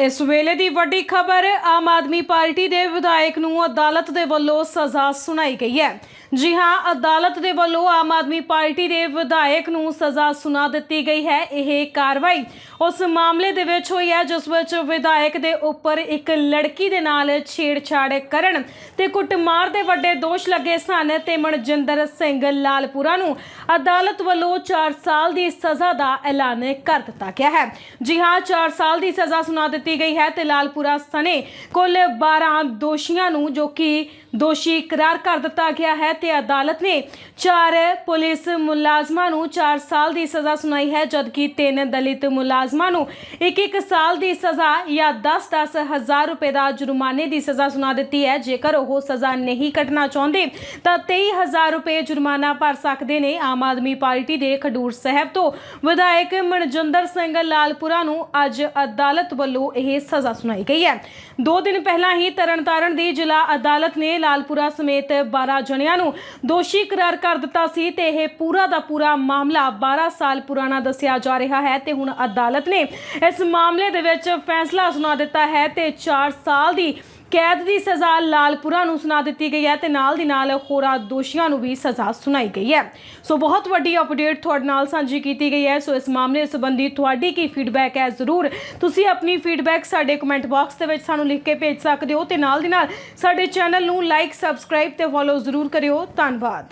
ਇਸ ਵੇਲੇ ਦੀ ਵੱਡੀ ਖਬਰ ਆਮ ਆਦਮੀ ਪਾਰਟੀ ਦੇ ਵਿਧਾਇਕ ਨੂੰ ਅਦਾਲਤ ਦੇ ਵੱਲੋਂ ਸਜ਼ਾ ਸੁਣਾਈ ਗਈ ਹੈ। ਜੀ ਹਾਂ, ਅਦਾਲਤ ਦੇ ਵੱਲੋਂ ਆਮ ਆਦਮੀ ਪਾਰਟੀ ਦੇ ਵਿਧਾਇਕ ਨੂੰ ਸਜ਼ਾ ਸੁਣਾ ਦਿੱਤੀ ਗਈ ਹੈ। ਇਹ ਕਾਰਵਾਈ ਉਸ ਮਾਮਲੇ ਦੇ ਵਿੱਚ ਹੋਈ ਹੈ, ਜਿਸ ਵਿੱਚ ਵਿਧਾਇਕ ਦੇ ਉੱਪਰ ਇੱਕ ਲੜਕੀ ਦੇ ਨਾਲ ਛੇੜਛਾੜ ਕਰਨ ਤੇ ਕੁੱਟਮਾਰ ਦੇ ਵੱਡੇ ਦੋਸ਼ ਲੱਗੇ ਸਨ ਤੇ ਮਨਜਿੰਦਰ ਸਿੰਘ ਲਾਲਪੁਰਾ ਨੂੰ ਅਦਾਲਤ ਵੱਲੋਂ 4 ਸਾਲ ਦੀ ਸਜ਼ਾ ਦਾ ਐਲਾਨ ਕਰ ਦਿੱਤਾ ਗਿਆ ਹੈ। ਜੀ ਹਾਂ 4 ਸਾਲ ਦੀ ਸਜ਼ਾ ਸੁਣਾ ਦਿੱਤੀ ਗਈ ਹੈ ਤੇ ਲਾਲਪੁਰਾ ਸਣੇ ਕੁੱਲ 12 ਦੋਸ਼ੀਆਂ ਨੂੰ ਜੋ ਕਿ ਦੋਸ਼ੀ ਕਰਾਰ ਕਰ ਦਿੱਤਾ ਗਿਆ ਹੈ ਤੇ ਅਦਾਲਤ ਨੇ ਚਾਰ ਪੁਲਿਸ ਮੁਲਾਜ਼ਮਾਂ ਨੂੰ 4 ਸਾਲ ਦੀ ਸਜ਼ਾ ਸੁਣਾਈ ਹੈ, ਜਦਕਿ ਤਿੰਨ ਦਲਿਤ ਮੁਲਾਜ਼ਮਾਂ ਨੂੰ 1-1 ਸਾਲ ਦੀ ਸਜ਼ਾ ਜਾਂ 10-10 ਹਜ਼ਾਰ ਰੁਪਏ ਦਾ ਜੁਰਮਾਨੇ ਦੀ ਸਜ਼ਾ ਸੁਣਾ ਦਿੱਤੀ ਹੈ। ਜੇਕਰ ਉਹ ਸਜ਼ਾ ਨਹੀਂ ਕੱਟਣਾ ਚਾਹੁੰਦੇ, ਤਾਂ 23000 ਰੁਪਏ ਜੁਰਮਾਨਾ ਭਰ ਸਕਦੇ ਨੇ ਆਮ ਆਦਮੀ ਪਾਰਟੀ ਦੇ ਖਡੂਰ ਸਾਹਿਬ ਤੋਂ। ਵਿਧਾਇਕ ਮਨਜਿੰਦਰ ਸਿੰਘ ਲਾਲਪੁਰਾ ਨੂੰ ਅੱਜ ਅਦਾਲਤ ਵੱਲੋਂ ਇਹ ਸਜ਼ਾ ਸੁਣਾਈ ਗਈ ਹੈ। ਦੋ ਦਿਨ ਪਹਿਲਾਂ ਹੀ ਤਰਨਤਾਰਨ ਦੀ ਜ਼ਿਲ੍ਹਾ ਅਦਾਲਤ ਨੇ ਲਾਲਪੁਰਾ ਸਮੇਤ 12 ਜਣਿਆਂ ਨੂੰ ਨੂੰ ਦੋਸ਼ੀ ਕਰਾਰ ਕਰ ਦਿੱਤਾ ਸੀ ਤੇ ਇਹ ਪੂਰਾ ਦਾ ਪੂਰਾ ਮਾਮਲਾ 12 ਸਾਲ ਪੁਰਾਣਾ ਦੱਸਿਆ ਜਾ ਰਿਹਾ ਹੈ ਤੇ ਹੁਣ ਅਦਾਲਤ ਨੇ ਇਸ ਮਾਮਲੇ ਦੇ ਵਿੱਚ ਫੈਸਲਾ ਸੁਣਾ ਦਿੱਤਾ ਹੈ ਤੇ 4 ਸਾਲ ਦੀ ਕੈਦ ਦੀ ਸਜ਼ਾ ਲਾਲਪੁਰਾ ਨੂੰ ਸੁਣਾ ਦਿੱਤੀ ਗਈ ਹੈ ਤੇ ਨਾਲ ਦੀ ਨਾਲ ਹੋਰਾਂ ਦੋਸ਼ੀਆਂ ਨੂੰ ਵੀ ਸਜ਼ਾ ਸੁਣਾਈ ਗਈ ਹੈ। ਸੋ ਬਹੁਤ ਵੱਡੀ ਅਪਡੇਟ ਤੁਹਾਡੇ ਨਾਲ ਸਾਂਝੀ ਕੀਤੀ ਗਈ ਹੈ। ਸੋ ਇਸ ਮਾਮਲੇ ਸੰਬੰਧੀ ਤੁਹਾਡੀ ਕੀ ਫੀਡਬੈਕ ਹੈ ਜ਼ਰੂਰ ਤੁਸੀਂ ਆਪਣੀ ਫੀਡਬੈਕ ਸਾਡੇ ਕਮੈਂਟ ਬਾਕਸ ਦੇ ਵਿੱਚ ਸਾਨੂੰ ਲਿਖ ਕੇ ਭੇਜ ਸਕਦੇ ਹੋ ਤੇ ਨਾਲ ਦੀ ਨਾਲ ਸਾਡੇ ਚੈਨਲ ਨੂੰ ਲਾਈਕ ਸਬਸਕ੍ਰਾਈਬ ਤੇ ਫੋਲੋ ਜ਼ਰੂਰ ਕਰਿਓ। ਧੰਨਵਾਦ।